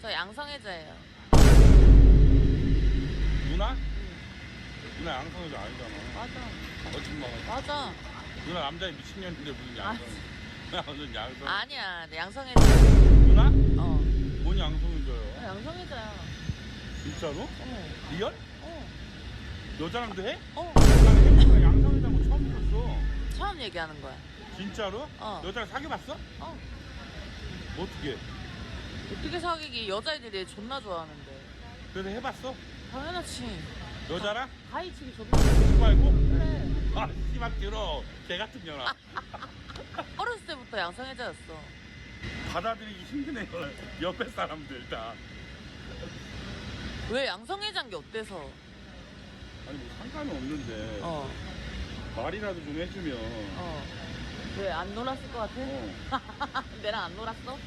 저 양성애자예요. 누나? 누나 양성애자 아니잖아. 맞아. 거짓말. 맞아. 누나 남자애 미친년인데 무슨 양성? 무슨 양성? 아니야. 내 양성애자. 누나? 어. 뭔 양성애자요? 나 양성애자야. 진짜로? 어. 리얼? 어. 여자랑도 해? 어. 나는 거 처음 들었어. 처음 얘기하는 거야. 진짜로? 어. 여자랑 사귀어봤어? 어. 어떻게? 어떻게 사귀기 여자애들이 얘 존나 좋아하는데. 그래서 해봤어? 당연하지. 여자랑? 가이치기 존나 알고? 그래. 아, 씨발 들어. 개 같은 년아. 어렸을 때부터 양성애자였어. 받아들이기 힘드네요. 옆에 사람들 다. 왜 양성애자인 게 어때서? 아니 뭐 상관은 없는데 어. 말이라도 좀 해주면 어. 왜안 놀았을 것 같아? 어. 내랑 안 놀았어?